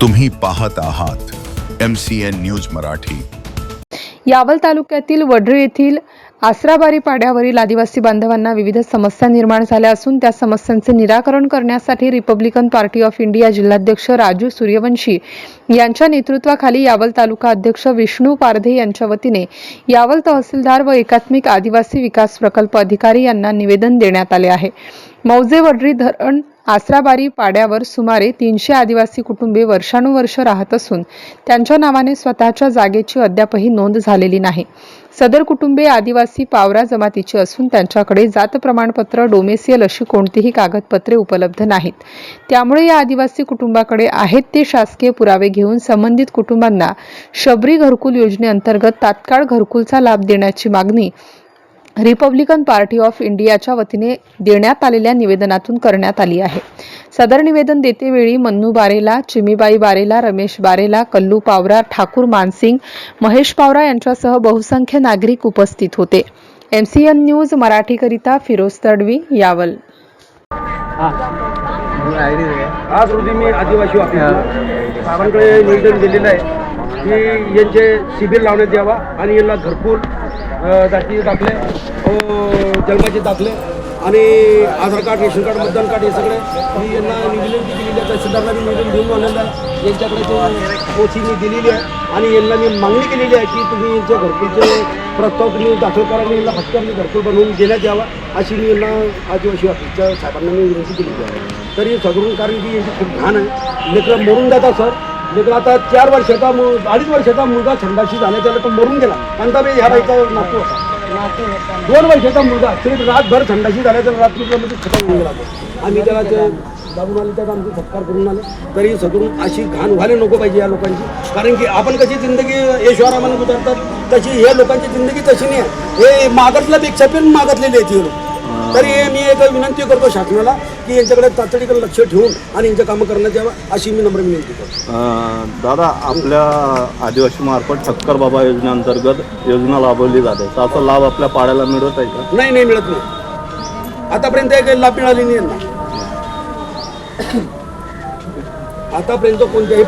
तुम्ही पाहत आहात M C N news Marathi. Yawal तालुक्यातील वडरे येथील आसराबारी पाड्यावरील आदिवासी बांधवांना विविध समस्या निर्माण झाल्या असून त्या समस्यांचे निराकरण करण्यासाठी रिपब्लिकन पार्टी ऑफ इंडिया जिल्हाध्यक्ष राजू सूर्यवंशी यांच्या नेतृत्वाखाली यावल तालुका अध्यक्ष विष्णू पारधे यांच्या वतीने यावल तहसीलदार व एकात्मिक आदिवासी विकास प्रकल्प अधिकारी यांना निवेदन देण्यात आले आहे. मौजे वडरी धरण आसराबारी पाड्यावर सुमारे तीनशे आदिवासी कुटुंबे वर्षानुवर्ष राहत असून त्यांच्या नावाने स्वतःच्या जागेची अद्यापही नोंद झालेली नाही. सदर कुटुंबे आदिवासी पावरा जमातीची असून त्यांच्याकडे जात प्रमाणपत्र डोमेसियल अशी कोणतीही कागदपत्रे उपलब्ध नाहीत. त्यामुळे या आदिवासी कुटुंबाकडे आहेत ते शासकीय पुरावे घेऊन संबंधित कुटुंबांना शबरी घरकुल योजनेअंतर्गत तात्काळ घरकुलचा लाभ देण्याची मागणी रिपब्लिकन पार्टी ऑफ इंडियाच्या वतीने देण्यात आलेल्या निवेदनातून करण्यात आली आहे. सदर निवेदन देतेवेळी मन्नू बारेला चिमीबाई बारेला रमेश बारेला कल्लू पावरा ठाकूर मानसिंग महेश पावरा यांच्यासह बहुसंख्य नागरिक उपस्थित होते. एम सी एन न्यूज मराठीकरिता फिरोज तडवी यावल. आज रोजी मी आदिवासी साहेबांकडे निवेदन दिलेलं आहे की यांचे शिबिर लावण्यात यावा आणि यांना घरपूर जाती दाखले. जन्माचे दाखले. आणि आधार कार्ड रेशन कार्ड मतदान कार्ड हे सगळे मी यांना विनंती दिलेली आहे. तहसीलदारला मी निवेदन देऊन आलेलं आहे. यांच्याकडे ते पोथी मी दिलेली आहे. आणि यांना मी मागणी केलेली आहे की तुम्ही यांच्या घरकुलचे प्रस्ताव तुम्ही दाखल करा आणि यांना फक्त मी घरकुल बनवून देण्यात यावा अशी मी यांना आदिवासी ऑफिसच्या साहेबांना मी विनंती केलेली आहे. तरी सगळून कारण की यांची खूप घाण आहे. लेकरं मरून जातात सर. लेकरं आता चार वर्षाचा अडीच वर्षाचा मुलगा संडाशी झाला त्याला तो मरून गेला. कांताबे ह्या बाईचा नातू होता. दोन वर्षाचा मुलगा तरी रातभर संडाशी झाला तर म्हणजे खतम होऊन गेला. आम्ही त्याला ते दाबून आले त्यात आमचे सत्कार करून आले. तरी सगळून अशी घाण व्हायला नको पाहिजे या लोकांची. कारण की आपण कशी जिंदगी ऐश्वरामाने गुजारतात तशी हे लोकांची जिंदगी तशी नाही आहे. हे मागतल्यापेक्षा पण मागतलेली आहेत हे लोक. तरी मी एक विनंती करतो शासनाला की यांच्याकडे तातडीकडे लक्ष ठेवून आणि यांचं कामं करण्यात यावं अशी मी नम्र विनंती करतो. दादा आपल्या आदिवासी मार्फत ठक्कर बाबा योजनेअंतर्गत योजना राबवली जाते. त्याचा लाभ आपल्या पाड्याला मिळत आहे का? नाही नाही मिळत नाही. आतापर्यंत काही लाभ मिळाली नाही यांना. आतापर्यंत कोणत्याही